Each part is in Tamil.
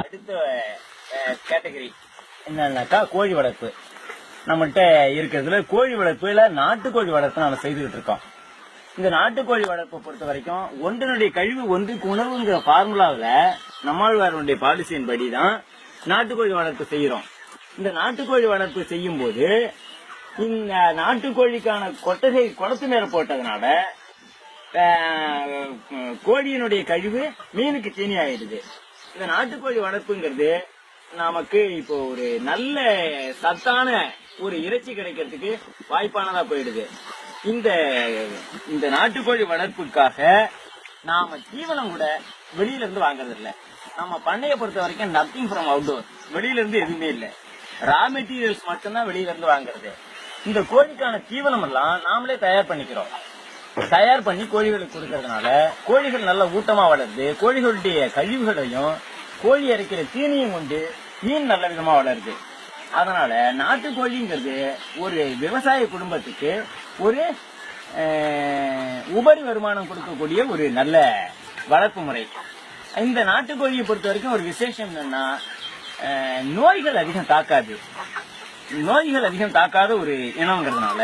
அடுத்த கேட்டகரி என்னன்னாக்கா கோழி வளர்ப்பு. நம்மகிட்ட இருக்கிறதுல கோழி வளர்ப்புல நாட்டுக்கோழி வளர்ப்பு நம்ம செய்துகிட்டு இருக்கோம். இந்த நாட்டுக்கோழி வளர்ப்பை பொறுத்த வரைக்கும் ஒன்றினுடைய கழிவு ஒன்றுக்கு உணவுங்கிற ஃபார்முலாவில் நம்மாழ்வாருடைய பாலிசியின் படி தான் நாட்டுக்கோழி வளர்ப்பு செய்கிறோம். இந்த நாட்டுக்கோழி வளர்ப்பு செய்யும் போது இந்த நாட்டுக்கோழிக்கான கொட்டகை குளத்து மேல போட்டதுனால கோழியினுடைய கழிவு மீனுக்கு தீனி ஆயிடுது இந்த நாட்டுக்கோழி வளர்ப்புங்கிறது நமக்கு இப்போ ஒரு நல்ல சத்தான ஒரு இறைச்சி கிடைக்கிறதுக்கு வாய்ப்பானதா போயிடுது. இந்த இந்த நாட்டுக்கோழி வளர்ப்புக்காக நாம தீவனம் கூட வெளியில இருந்து வாங்குறது இல்ல நம்ம பண்ணையை பொறுத்த வரைக்கும் நத்திங் ஃப்ரம் அவுட்டோர் வெளியில இருந்து எதுவுமே இல்ல. ரா மெட்டீரியல்ஸ் மட்டும்தான் வெளியில இருந்து வாங்குறது. இந்த கோழிக்கான தீவனம் எல்லாம் நாமளே தயார் பண்ணிக்கிறோம். தயார் பண்ணி கோழிகளுக்கு கொடுக்கறதுனால கோழிகள் நல்ல ஊட்டமா வளருது. கோழிகளுடைய கழிவுகளையும் கோழி அரைக்கிற தீனியும் கொண்டு மீன் நல்ல விதமா வளருது. அதனால நாட்டுக்கோழிங்கிறது ஒரு விவசாய குடும்பத்துக்கு ஒரு உபரி வருமானம் கொடுக்கக்கூடிய ஒரு நல்ல வளர்ப்பு முறை. இந்த நாட்டுக்கோழியை பொறுத்த வரைக்கும் ஒரு விசேஷம் என்னன்னா நோய்கள் அதிகம் தாக்காது. நோய்கள் அதிகம் தாக்காத ஒரு இனம்ங்கிறதுனால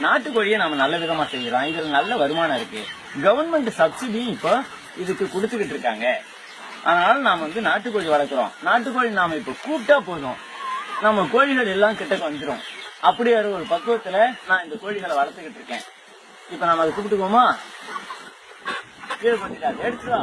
நாட்டுக்கோழியை நம்ம நல்ல விதமா செய்யறோம். இதுல நல்ல வருமானம் இருக்கு. கவர்மெண்ட் சப்சிடியும் இப்போ இதுக்கு கொடுத்துக்கிட்டு இருக்காங்க. அதனால நாம வந்து நாட்டுக்கோழி வளர்க்குறோம். நாட்டுக்கோழி நாம இப்ப கூப்பிட்டா போதும். நம்ம கோழிகள் எல்லாம் கிட்டக்கு வந்துடும் அப்படி ஒரு ஒரு பக்குவத்துல நான் இந்த கோழிகளை வளர்த்துக்கிட்டு இருக்கேன். இப்ப நாம அதை கூப்பிட்டுக்கோமா கீழே பண்ணிட்டாரு எடுத்துடா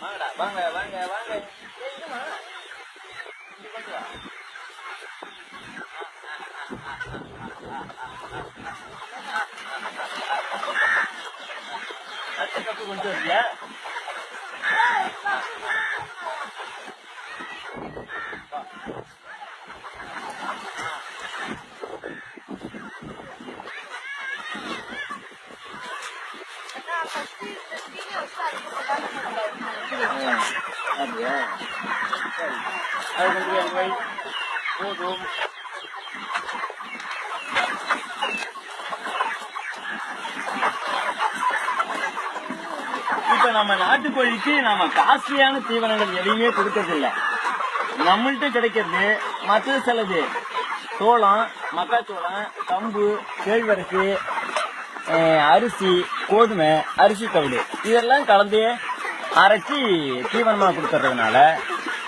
வாங்கடா வாங்க வாங்க வாங்க கப்பு கொண்டு வரல Thank. அப்படியா சரி அது வை. போதும் இப்ப நம்ம நாட்டுக்கோழிக்கு நாம காஸ்ட்லியான தீவனங்கள் எதையுமே கொடுக்கறதில்லை நம்மள்கிட்ட கிடைக்கிறது மற்ற சிலது சோளம் மக்காச்சோளம் கம்பு கேழ்வரகு அரிசி கோதுமை அரிசி தவிடு இதெல்லாம் கலந்து அரைச்சி தீவனமாக கொடுத்துறதுனால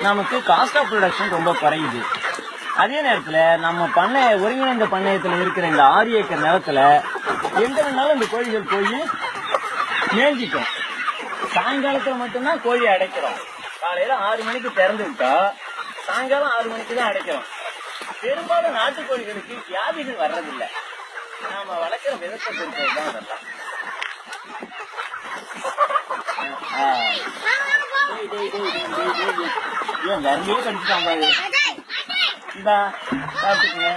நமக்கு காஸ்ட் ஆஃப் ப்ரொடக்ஷன் ரொம்ப குறையுது. அதே நேரத்தில் நம்ம பண்ணை ஒருங்கிணைந்த பண்ணையத்தில் இருக்கிற இந்த ஆறு ஏக்கர் நிலத்தில் எங்கே வேணாலும் இந்த கோழிகள் போய் மேய்ஞ்சிக்கும். சாயங்காலத்தில் மட்டும்தான் கோழி அடைக்கிறோம். காலையில் ஆறு மணிக்கு திறந்து விட்டா சாயங்காலம் ஆறு மணிக்கு தான் அடைக்கிறோம். பெரும்பாலும் நாட்டுக்கோழிகளுக்கு வியாதிகள் வர்றதில்லை. நாம வளர்க்குற விதத்தை பொறுத்தது தான் அதெல்லாம். ஏன் விரலையே கடிச்சிட்டான் பாரு. இந்தா சாப்பிட்டுக்குங்க